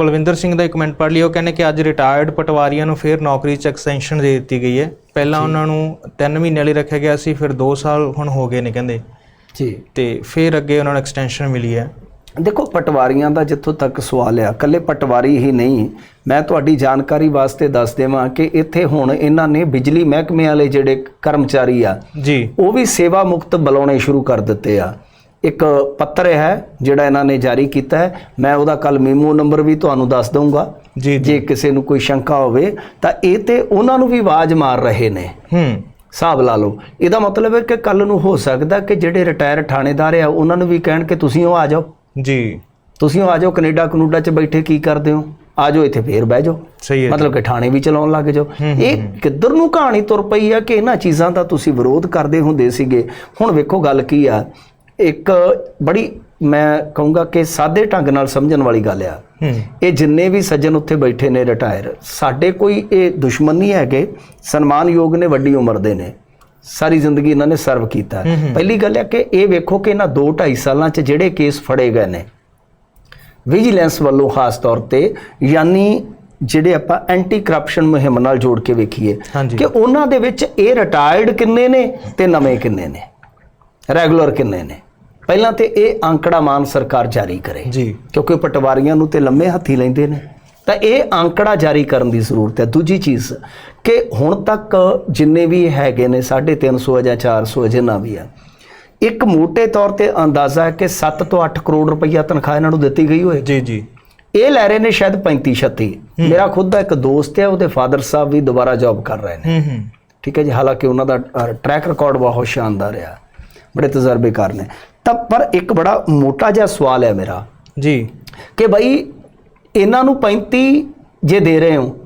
ਕੁਲਵਿੰਦਰ ਸਿੰਘ ਦਾ ਇੱਕ ਕਮੈਂਟ ਪੜ੍ਹ ਲਿਓ। ਕਹਿੰਦੇ ਕਿ ਅੱਜ ਰਿਟਾਇਰਡ ਪਟਵਾਰੀਆਂ ਨੂੰ ਫਿਰ ਨੌਕਰੀ 'ਚ ਐਕਸਟੈਂਸ਼ਨ ਦੇ ਦਿੱਤੀ ਗਈ ਹੈ। ਪਹਿਲਾਂ ਉਹਨਾਂ ਨੂੰ 3 ਮਹੀਨੇ ਲਈ ਰੱਖਿਆ ਗਿਆ ਸੀ ਫਿਰ 2 ਸਾਲ ਹੁਣ ਹੋ ਗਏ ਨੇ ਕਹਿੰਦੇ। ਜੀ। ਤੇ ਫਿਰ ਅੱਗੇ ਉਹਨਾਂ ਨੂੰ ਐਕਸਟੈਂਸ਼ਨ ਮਿਲੀ ਹੈ। ਦੇਖੋ ਪਟਵਾਰੀਆਂ ਦਾ ਜਿੱਥੋਂ ਤੱਕ ਸਵਾਲ ਆ ਕੱਲੇ ਪਟਵਾਰੀ ਹੀ ਨਹੀਂ। ਮੈਂ ਤੁਹਾਡੀ ਜਾਣਕਾਰੀ ਵਾਸਤੇ ਦੱਸ ਦੇਵਾਂ ਕਿ ਇੱਥੇ ਹੁਣ ਇਹਨਾਂ ਨੇ ਬਿਜਲੀ ਮਹਿਕਮੇ ਵਾਲੇ ਜਿਹੜੇ ਕਰਮਚਾਰੀ ਆ ਜੀ। ਉਹ ਵੀ ਸੇਵਾ ਮੁਕਤ ਬੁਲਾਉਣੇ ਸ਼ੁਰੂ ਕਰ ਦਿੱਤੇ ਆ। ਇੱਕ ਪੱਤਰ ਹੈ ਜਿਹੜਾ ਇਹਨਾਂ ਨੇ ਜਾਰੀ ਕੀਤਾ ਹੈ। ਮੈਂ ਉਹਦਾ ਕੱਲ ਮੀਮੋ ਨੰਬਰ ਵੀ ਤੁਹਾਨੂੰ ਦੱਸ ਦਊਂਗਾ। ਜੀ ਕਿਸੇ ਨੂੰ ਕੋਈ ਸ਼ੰਕਾ ਹੋਵੇ ਤਾਂ ਇਹ ਤੇ ਉਹਨਾਂ ਨੂੰ ਵੀ ਆਵਾਜ਼ ਮਾਰ ਰਹੇ ਨੇ। ਹੂੰ। ਹਿਸਾਬ ਲਾ ਲਓ। ਇਹਦਾ ਮਤਲਬ ਹੈ ਕਿ ਕੱਲ ਨੂੰ ਹੋ ਸਕਦਾ ਕਿ ਜਿਹੜੇ ਰਿਟਾਇਰ ਥਾਣੇਦਾਰ ਆ ਉਹਨਾਂ ਨੂੰ ਵੀ ਕਹਿਣ ਕਿ ਤੁਸੀਂ ਉਹ ਆ ਜਾਓ। ਜੀ। ਤੁਸੀਂ ਉਹ ਆ ਜਾਓ ਕੈਨੇਡਾ ਕਨੂਡਾ 'ਚ ਬੈਠੇ ਕੀ ਕਰਦੇ ਹੋ? ਆ ਜਾਓ ਇੱਥੇ ਫੇਰ ਬਹਿ ਜਾਓ। ਸਹੀ ਹੈ ਮਤਲਬ ਕਿ ਥਾਣੇ ਵੀ ਚਲਾਉਣ ਲੱਗ ਜਾਓ। ਇਹ ਕਿੱਧਰ ਨੂੰ ਕਹਾਣੀ ਤੁਰ ਪਈ ਆ ਕਿ ਇਹਨਾਂ ਚੀਜ਼ਾਂ ਦਾ ਤੁਸੀਂ ਵਿਰੋਧ ਕਰਦੇ ਹੁੰਦੇ ਸੀਗੇ? ਹੁਣ ਵੇਖੋ ਗੱਲ ਕੀ ਆ। ਇੱਕ ਬੜੀ ਮੈਂ ਕਹੂੰਗਾ ਕਿ ਸਾਦੇ ਢੰਗ ਨਾਲ ਸਮਝਣ ਵਾਲੀ ਗੱਲ ਆ। ਇਹ ਜਿੰਨੇ ਵੀ ਸੱਜਣ ਉੱਥੇ ਬੈਠੇ ਨੇ ਰਿਟਾਇਰ ਸਾਡੇ ਕੋਈ ਇਹ ਦੁਸ਼ਮਣ ਨਹੀਂ ਹੈਗੇ ਸਨਮਾਨਯੋਗ ਨੇ ਵੱਡੀ ਉਮਰ ਦੇ ਨੇ। ਸਾਰੀ ਜ਼ਿੰਦਗੀ ਇਹਨਾਂ ਨੇ ਸਰਵ ਕੀਤਾ। ਪਹਿਲੀ ਗੱਲ ਹੈ ਕਿ ਇਹ ਵੇਖੋ ਕਿ ਇਹਨਾਂ 2 2.5 ਸਾਲਾਂ 'ਚ ਜਿਹੜੇ ਕੇਸ ਫੜੇ ਗਏ ਨੇ। ਵਿਜੀਲੈਂਸ ਵੱਲੋਂ ਖਾਸ ਤੌਰ ਤੇ ਯਾਨੀ ਜਿਹੜੇ ਆਪਾਂ ਐਂਟੀ ਕਰਪਸ਼ਨ ਮੁਹਿੰਮ ਨਾਲ ਜੋੜ ਕੇ ਵੇਖੀਏ ਕਿ ਉਹਨਾਂ ਦੇ ਵਿੱਚ ਇਹ ਰਿਟਾਇਰਡ ਕਿੰਨੇ ਨੇ ਤੇ ਨਵੇਂ ਕਿੰਨੇ ਨੇ? ਰੈਗੂਲਰ ਕਿੰਨੇ ਨੇ? ਪਹਿਲਾਂ ਤੇ ਇਹ ਅੰਕੜਾ ਮਾਨ ਸਰਕਾਰ ਜਾਰੀ ਕਰੇ। ਜੀ। ਕਿਉਂਕਿ ਪਟਵਾਰੀਆਂ ਨੂੰ ਤੇ ਲੰਮੇ ਹੱਥੀ ਲੈਂਦੇ ਨੇ। ਤਾਂ ਇਹ ਅੰਕੜਾ ਜਾਰੀ ਕਰਨ ਦੀ ਜ਼ਰੂਰਤ ਹੈ। ਦੂਜੀ ਚੀਜ਼ ਕਿ ਹੁਣ ਤੱਕ ਜਿੰਨੇ ਵੀ ਹੈਗੇ ਨੇ 350 ਜਾਂ 400 ਜਿੰਨਾ ਵੀ ਆ ਇੱਕ ਮੋٹے ਤੌਰ ਤੇ ਅੰਦਾਜ਼ਾ ਹੈ ਕਿ 7 ਤੋਂ 8 ਕਰੋੜ ਰੁਪਈਆ ਤਨਖਾਹ ਇਹਨਾਂ ਨੂੰ ਦਿੱਤੀ ਗਈ ਹੋਏ। ਜੀ ਜੀ। ਇਹ ਲੈ ਰਹੇ ਨੇ ਸ਼ਾਇਦ 35 36 ਮੇਰਾ ਖੁਦ ਦਾ ਇੱਕ ਦੋਸਤ ਹੈ ਉਹਦੇ ਫਾਦਰ ਸਾਹਿਬ ਵੀ ਦੁਬਾਰਾ ਜੌਬ ਕਰ ਰਹੇ ਨੇ। ਹੂੰ ਹੂੰ। ਠੀਕ ਹੈ ਜੀ ਹਾਲਾਂਕਿ ਉਹਨਾਂ ਦਾ ਟਰੈਕ ਰਿਕਾਰਡ ਬਹੁਤ ਸ਼ਾਨਦਾਰ ਆ। ਬੜੇ ਤਜਰਬੇਕਾਰ ਨੇ। ਤਾਂ ਪਰ ਇੱਕ ਬੜਾ ਮੋਟਾ ਜਿਹਾ ਸਵਾਲ ਹੈ ਮੇਰਾ ਜੀ। ਕਿ ਭਾਈ ਇਹਨਾਂ ਨੂੰ 35 ਜੇ ਦੇ ਰਹੇ ਹੋ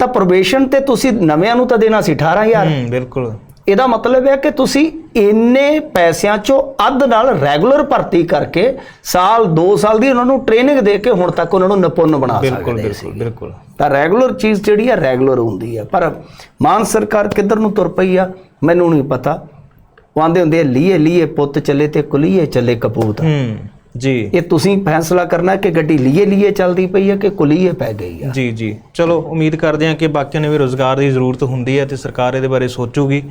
ਤਾਂ ਪ੍ਰੋਬੇਸ਼ਨ ਤੇ ਤੁਸੀਂ ਨਵਿਆਂ ਨੂੰ ਤਾਂ ਦੇਣਾ ਸੀ 18000 ਹੂੰ ਬਿਲਕੁਲ। ਇਹਦਾ ਮਤਲਬ ਹੈ ਕਿ ਤੁਸੀਂ ਇੰਨੇ ਪੈਸਿਆਂ ਚੋਂ ਅੱਧ ਨਾਲ ਰੈਗੂਲਰ ਭਰਤੀ ਕਰਕੇ ਸਾਲ 2 ਸਾਲ ਦੀ ਉਹਨਾਂ ਨੂੰ ਟ੍ਰੇਨਿੰਗ ਦੇ ਕੇ ਹੁਣ ਤੱਕ ਉਹਨਾਂ ਨੂੰ ਨਿਪੁੰਨ ਬਣਾ ਬਿਲਕੁਲ ਸਕਦੇ ਸੀ ਬਿਲਕੁਲ ਬਿਲਕੁਲ। ਤਾਂ ਰੈਗੂਲਰ ਚੀਜ਼ ਜਿਹੜੀ ਆ ਰੈਗੂਲਰ ਹੁੰਦੀ ਆ ਪਰ ਮਾਨ ਸਰਕਾਰ ਕਿੱਧਰ ਨੂੰ ਤੁਰ ਪਈ ਆ ਮੈਨੂੰ ਨਹੀਂ ਪਤਾ। ਉਹ ਆਂਦੇ ਹੁੰਦੇ ਆ, ਲੀਏ ਲੀਏ ਪੁੱਤ ਚੱਲੇ ਤੇ ਕੁਲੀਏ ਚੱਲੇ ਕਪੂਤ। ਹੂੰ ਜੀ। ਇਹ ਤੁਸੀਂ ਫੈਸਲਾ ਕਰਨਾ ਕਿ ਗੱਡੀ ਲੀਏ ਲੀਏ ਚੱਲਦੀ ਪਈ ਹੈ ਕਿ ਕੁਲੀਏ ਪੈ ਗਈ ਆ? ਜੀ ਜੀ। ਚਲੋ ਉਮੀਦ ਕਰਦੇ ਹਾਂ ਕਿ ਬਾਕੀਆਂ ਨੂੰ ਵੀ ਰੋਜ਼ਗਾਰ ਦੀ ਜ਼ਰੂਰਤ ਹੁੰਦੀ ਹੈ ਤੇ ਸਰਕਾਰ ਇਹਦੇ ਬਾਰੇ ਸੋਚੂਗੀ।